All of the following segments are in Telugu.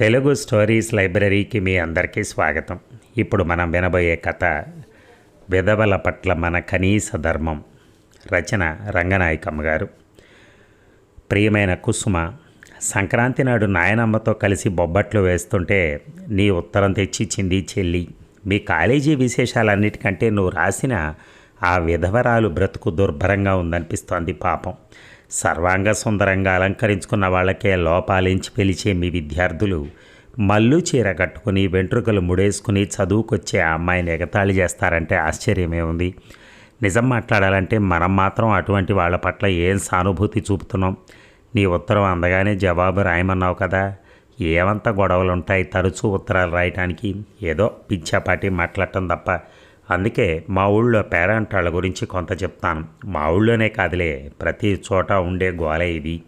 తెలుగు స్టోరీస్ లైబ్రరీకి మీ అందరికీ స్వాగతం. ఇప్పుడు మనం వినబోయే కథ విధవల పట్ల మన కనీస ధర్మం. రచన రంగనాయకమ్మ గారు. ప్రియమైన కుసుమ సంక్రాంతి నాడు నాయనమ్మతో కలిసి బొబ్బట్లు వేస్తుంటే నీ ఉత్తరం తెచ్చిచ్చింది చెల్లి. మీ కాలేజీ విశేషాలన్నిటికంటే నువ్వు రాసిన ఆ విధవరాలు బ్రతుకు దుర్భరంగా ఉందనిపిస్తోంది పాపం. సర్వాంగ సుందరంగా అలంకరించుకున్న వాళ్ళకే లోపాలించి పిలిచే మీ విద్యార్థులు మల్లు చీర కట్టుకుని వెంట్రుకలు ముడేసుకుని చదువుకొచ్చే ఆ అమ్మాయిని ఎగతాళి చేస్తారంటే ఆశ్చర్యమే ఉంది. నిజం మాట్లాడాలంటే మనం మాత్రం అటువంటి వాళ్ళ పట్ల ఏం సానుభూతి చూపుతున్నాం? నీ ఉత్తరం అందగానే జవాబు రాయమన్నావు కదా. ఏమంత గొడవలు ఉంటాయి తరచూ ఉత్తరాలు రాయటానికి? ఏదో పిచ్చాపాటి మాట్లాడటం తప్ప అందుకే మా ఊళ్ళో పేరంటాళ్ళ గురించి కొంత చెప్తాను. మా ఊళ్ళోనే కాదులే ప్రతి చోట ఉండే గోలే ఇది.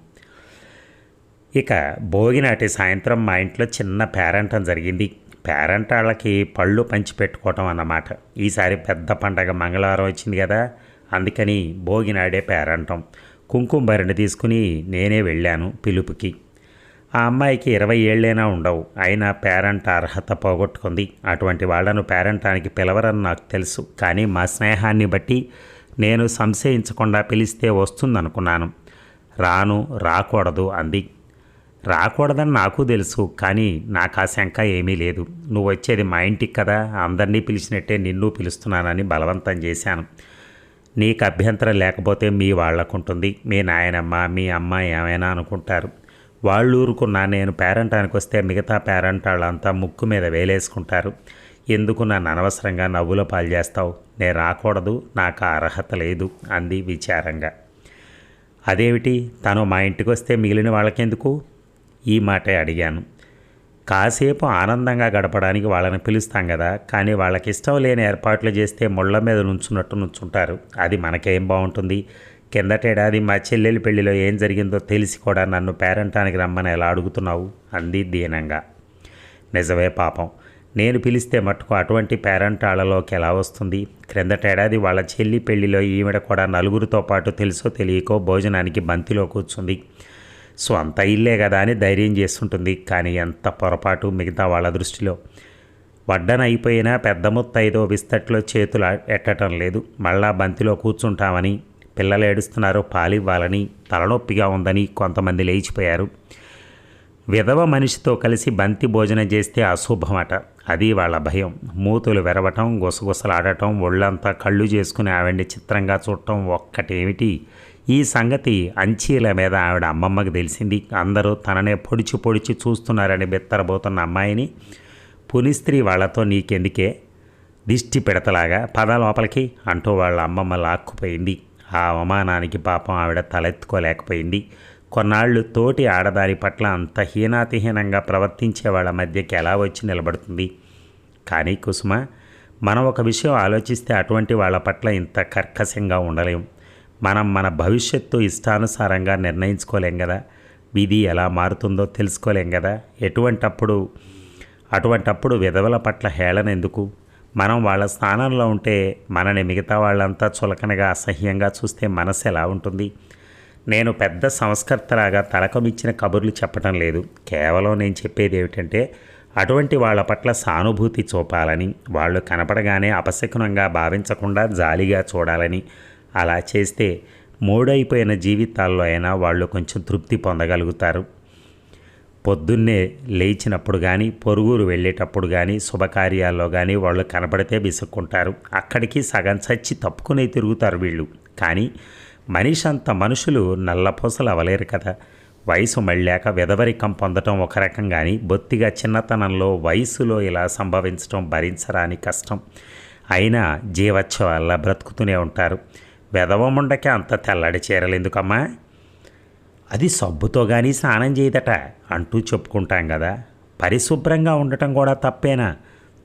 ఇక భోగినాటి సాయంత్రం మా ఇంట్లో చిన్న పేరంటం జరిగింది. పేరంటాళ్ళకి పళ్ళు పంచి పెట్టుకోవటం అన్నమాట. ఈసారి పెద్ద పండగ మంగళవారం వచ్చింది కదా అందుకని భోగినాడే పేరంటం. కుంకుమ భరిణి తీసుకుని నేనే వెళ్ళాను పిలుపుకి. ఆ అమ్మాయికి ఇరవై ఏళ్ళైనా ఉండవు. అయినా పేరెంట్ అర్హత పోగొట్టుకుంది. అటువంటి వాళ్ళను పేరెంటానికి పిలవరని నాకు తెలుసు. కానీ మా స్నేహాన్ని బట్టి నేను సంశయించకుండా పిలిస్తే వస్తుందనుకున్నాను. రాను రాకూడదు అంది. రాకూడదని నాకు తెలుసు కానీ నాకు ఆ శంక ఏమీ లేదు. నువ్వు వచ్చేది మా ఇంటికి కదా అందరినీ పిలిచినట్టే నిన్ను పిలుస్తున్నానని బలవంతం చేశాను. నీకు అభ్యంతరం లేకపోతే మీ వాళ్ళకుంటుంది. మీ నాయనమ్మ మీ అమ్మ ఏమైనా అనుకుంటారు. వాళ్ళు ఊరుకున్నా నేను పేరంటానికి వస్తే మిగతా పేరెంట్ వాళ్ళంతా ముక్కు మీద వేలేసుకుంటారు. ఎందుకు నన్ను అనవసరంగా నవ్వుల పాలు చేస్తావు నేను రాకూడదు నాకు అర్హత లేదు అంది విచారంగా. అదేమిటి? తను మా ఇంటికి వస్తే మిగిలిన వాళ్ళకెందుకు? ఈ మాటే అడిగాను. కాసేపు ఆనందంగా గడపడానికి వాళ్ళని పిలుస్తాం కదా కానీ వాళ్ళకి ఇష్టం లేని ఏర్పాట్లు చేస్తే ముళ్ళ మీద నుంచున్నట్టు నుంచుంటారు. అది మనకేం బాగుంటుంది కిందటేడాది మా చెల్లెలి పెళ్ళిలో ఏం జరిగిందో తెలిసి కూడా నన్ను పేరంటానికి రమ్మని ఎలా అడుగుతున్నావు? అంది దీనంగా. నిజమే పాపం. నేను పిలిస్తే మట్టుకు అటువంటి పేరంటాళ్ళలోకి ఎలా వస్తుంది? క్రిందటేడాది వాళ్ళ చెల్లి పెళ్ళిలో ఈవిడ కూడా నలుగురితో పాటు తెలుసో తెలియకో భోజనానికి బంతిలో కూర్చుంది. స్వంత ఇల్లే కదా అని ధైర్యం చేస్తుంటుంది. కానీ ఎంత పొరపాటు మిగతా వాళ్ళ దృష్టిలో. వడ్డన అయిపోయినా పెద్ద ముత్తైదో విస్తట్లో చేతులు ఎట్టడం లేదు. మళ్ళా బంతిలో కూర్చుంటామని పిల్లలు ఏడుస్తున్నారు పాలివ్వాలని తలనొప్పిగా ఉందని కొంతమంది లేచిపోయారు. విధవ మనిషితో కలిసి బంతి భోజనం చేస్తే అశుభమట. అది వాళ్ళ భయం. మూతులు వెరవటం గుసగుసలాడటం ఒళ్ళంతా కళ్ళు చేసుకుని ఆవిడ్ని చిత్రంగా చూడటం ఒక్కటేమిటి? ఈ సంగతి అంచీల మీద ఆవిడ అమ్మమ్మకి తెలిసింది. అందరూ తననే పొడిచి పొడిచి చూస్తున్నారని బెత్తరబోతున్న అమ్మాయిని పునిస్త్రీ వాళ్ళతో నీకెందుకే? దిష్టి పెడతలాగా పద లోపలికి అంటూ వాళ్ళ అమ్మమ్మ లాక్కుపోయింది. ఆ అవమానానికి పాపం ఆవిడ తలెత్తుకోలేకపోయింది. కొన్నాళ్ళు తోటి ఆడదారి పట్ల అంత హీనాతిహీనంగా ప్రవర్తించే వాళ్ళ మధ్యకి ఎలా వచ్చి నిలబడుతుంది? కానీ కుసుమ మనం ఒక విషయం ఆలోచిస్తే అటువంటి వాళ్ళ పట్ల ఇంత కర్కశంగా ఉండలేం. మనం మన భవిష్యత్తు ఇష్టానుసారంగా నిర్ణయించుకోలేం కదా విధి ఎలా మారుతుందో తెలుసుకోలేం కదా ఎటువంటప్పుడు అటువంటప్పుడు విధవల పట్ల హేళన ఎందుకు మనం వాళ్ళ స్థానంలో ఉంటే మనని మిగతా వాళ్ళంతా చులకనగా అసహ్యంగా చూస్తే మనసు ఎలా ఉంటుంది? నేను పెద్ద సంస్కర్తలాగా తలకమిచ్చిన కబుర్లు చెప్పడం లేదు. కేవలం నేను చెప్పేది ఏమిటంటే అటువంటి వాళ్ళ పట్ల సానుభూతి చూపాలని వాళ్ళు కనపడగానే అపశకునంగా భావించకుండా జాలిగా చూడాలని. అలా చేస్తే మూడైపోయిన జీవితాల్లో అయినా వాళ్ళు కొంచెం తృప్తి పొందగలుగుతారు. పొద్దున్నే లేచినప్పుడు కానీ పొరుగురు వెళ్ళేటప్పుడు కానీ శుభకార్యాల్లో కానీ వాళ్ళు కనపడితే విసుక్కుంటారు. అక్కడికి సగం చచ్చి తప్పుకునే తిరుగుతారు వీళ్ళు. కానీ మనిషి అంత మనుషులు నల్లపూసలు అవలేరు కదా. వయసు మళ్ళాక వెధవరికం పొందటం ఒక రకం కానీ బొత్తిగా చిన్నతనంలో వయసులో ఇలా సంభవించడం భరించరాని కష్టం. అయినా జీవోత్సవాల్లా బ్రతుకుతూనే ఉంటారు. వెధవముండకే అంత తెల్లడి చీరలు ఎందుకమ్మా అది సబ్బుతో కానీ స్నానం చేయదట అంటూ చెప్పుకుంటాం కదా పరిశుభ్రంగా ఉండటం కూడా తప్పేనా?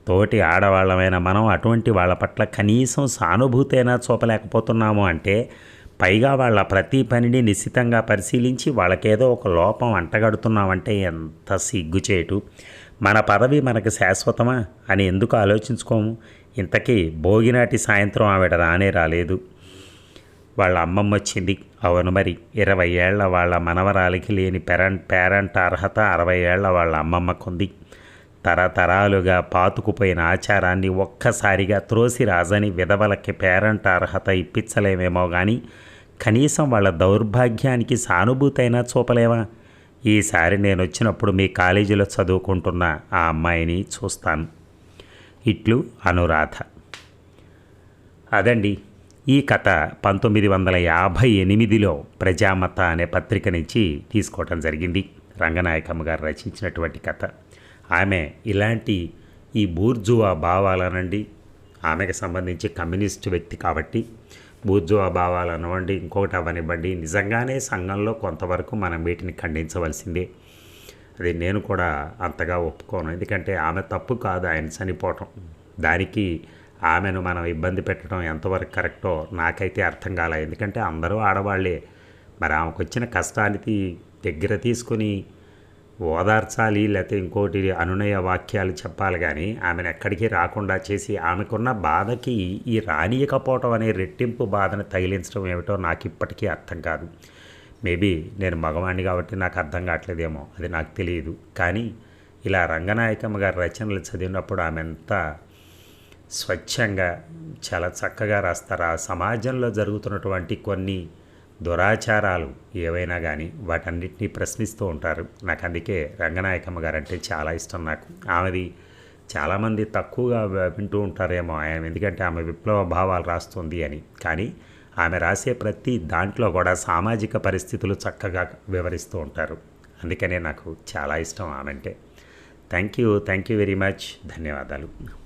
తోటి ఆడవాళ్ళమైన మనం అటువంటి వాళ్ళ పట్ల కనీసం సానుభూతైనా చూపలేకపోతున్నాము అంటే పైగా వాళ్ళ ప్రతి పనిని నిశ్చితంగా పరిశీలించి వాళ్ళకేదో ఒక లోపం అంటగడుతున్నామంటే ఎంత సిగ్గుచేటు మన పదవి మనకు శాశ్వతమా అని ఎందుకు ఆలోచించుకోము? ఇంతకీ భోగినాటి సాయంత్రం ఆవిడ రానే రాలేదు. వాళ్ళ అమ్మమ్మ వచ్చింది అవును మరి ఇరవై ఏళ్ళ వాళ్ళ మనవరాలికి లేని పెరంట్ పేరెంట్ అర్హత అరవై ఏళ్ళ వాళ్ళ అమ్మమ్మకుంది. తరతరాలుగా పాతుకుపోయిన ఆచారాన్ని ఒక్కసారిగా త్రోసి రాజని విధవలకి పేరెంట్ అర్హత ఇప్పించలేమేమో కానీ కనీసం వాళ్ళ దౌర్భాగ్యానికి సానుభూతైనా చూపలేమా ఈసారి నేను వచ్చినప్పుడు మీ కాలేజీలో చదువుకుంటున్న ఆ అమ్మాయిని చూస్తాను. ఇట్లు అనురాధ. అదండి. ఈ కథ పంతొమ్మిది వందల యాభై ఎనిమిదిలో ప్రజామత అనే పత్రిక నుంచి తీసుకోవటం జరిగింది. రంగనాయకమ్మ గారు రచించినటువంటి కథ. ఆమె ఇలాంటి ఈ బూర్జువా భావాలనండి. ఆమెకు సంబంధించి కమ్యూనిస్ట్ వ్యక్తి కాబట్టి బూర్జువా భావాలు అనవండి ఇంకొకటి అవనివ్వండి నిజంగానే సంఘంలో కొంతవరకు మనం వీటిని ఖండించవలసిందే. అది నేను కూడా అంతగా ఒప్పుకోను. ఎందుకంటే ఆమె తప్పు కాదు ఆయన చనిపోవటం. దానికి ఆమెను మనం ఇబ్బంది పెట్టడం ఎంతవరకు కరెక్టో నాకైతే అర్థం కాలే. ఎందుకంటే అందరూ ఆడవాళ్ళే. మరి ఆమెకు వచ్చిన కష్టానికి దగ్గర తీసుకొని ఓదార్చాలి లేకపోతే ఇంకోటి అనునయ వాక్యాలు చెప్పాలి కానీ ఆమెను ఎక్కడికి రాకుండా చేసి ఆమెకున్న బాధకి ఈ రానియకపోవటం అనే రెట్టింపు బాధను తగిలించడం ఏమిటో నాకు ఇప్పటికీ అర్థం కాదు. మేబీ నేను మగవాణ్ణి కాబట్టి నాకు అర్థం కావట్లేదేమో అది నాకు తెలియదు. కానీ ఇలా రంగనాయకమ్మ గారి రచనలు చదివినప్పుడు ఆమె ఎంత స్వచ్ఛంగా చాలా చక్కగా రాస్తారు. ఆ సమాజంలో జరుగుతున్నటువంటి కొన్ని దురాచారాలు ఏవైనా కానీ వాటన్నిటినీ ప్రశ్నిస్తూ ఉంటారు. నాకు అందుకే రంగనాయకమ్మ గారు అంటే చాలా ఇష్టం నాకు. ఆమెది చాలామంది తక్కువగా వింటూ ఉంటారేమో ఆయన. ఎందుకంటే ఆమె విప్లవ భావాలు రాస్తుంది అని. కానీ ఆమె రాసే ప్రతి దాంట్లో కూడా సామాజిక పరిస్థితులు చక్కగా వివరిస్తూ ఉంటారు. అందుకనే నాకు చాలా ఇష్టం ఆమె అంటే. Thank you thank you very much. ధన్యవాదాలు.